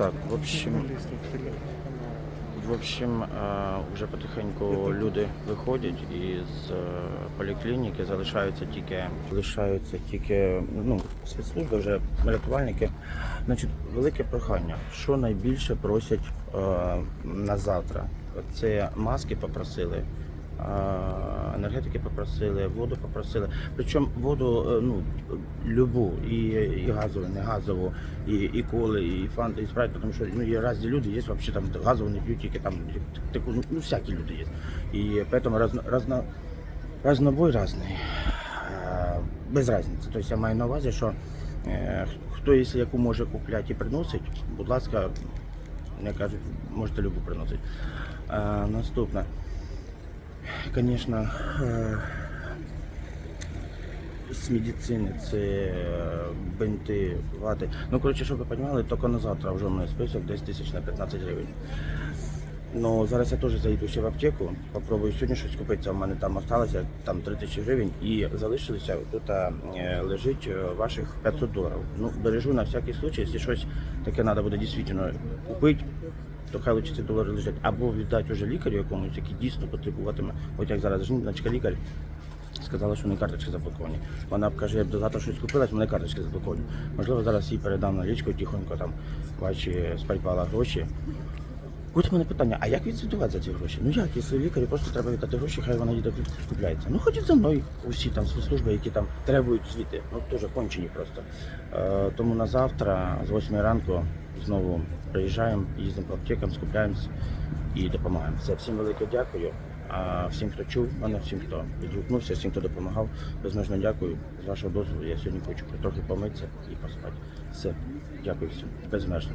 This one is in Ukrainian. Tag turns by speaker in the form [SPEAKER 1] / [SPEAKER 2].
[SPEAKER 1] Так, в общем, в общем, вже потихеньку люди виходять із е, поліклініки, залишаються тільки залишаються тільки ну, спецслужби, вже рятувальники. Значить, велике прохання. Що найбільше просять е, на завтра? Це маски попросили. Енергетики попросили, воду попросили. Причому воду е, ну, любу, і, і газову, не газову, і, і коли, і фанти, і спрайт, тому що ну, є різні люди, є взагалі там газову не п'ють, тільки там таку, ну, ну всякі люди є. І поэтому разно, разно, разнобой різний. Без різниці. Тобто я маю на увазі, що е, хто, якщо яку може купляти і приносить, будь ласка, як кажуть, можете любу приносити. Наступне. Звісно, з медицини це е, бинти, вати. Ну, коротше, щоб ви розуміли, тільки на завтра вже у мене список 10 тисяч на 15 гривень. Ну, зараз я теж зайду ще в аптеку, попробую сьогодні щось купити. У мене там осталося там 3 тисячі гривень і залишилося тут е, лежить е, ваших 500 доларів. Ну, бережу на всякий случай, якщо щось таке треба буде дійсно купити, то хай лучше ці долари лежать. Або віддати вже лікарю якомусь, який дійсно потребуватиме. От як зараз жіночка лікар сказала, що не карточки заблоковані. Вона б каже, я б до завтра щось купила, в мене карточки заблоковані. Можливо, зараз їй передам налічку, тихонько там бачі з PayPal гроші. Потім мене питання, а як відсвітувати за ці гроші? Ну як, якщо лікарі просто треба віддати гроші, хай вона їде скупляється. Ну ходіть за мною усі там служби, які там требують звіти. Ну теж кончені просто. Е, тому на завтра з 8 ранку знову приїжджаємо, їздимо по аптекам, скупляємося і допомагаємо. Все, всім велике дякую. А всім, хто чув мене, всім, хто відгукнувся, всім, хто допомагав, безмежно дякую. З вашого дозволу я сьогодні хочу трохи помитися і поспати. Все, дякую всім, безмежно.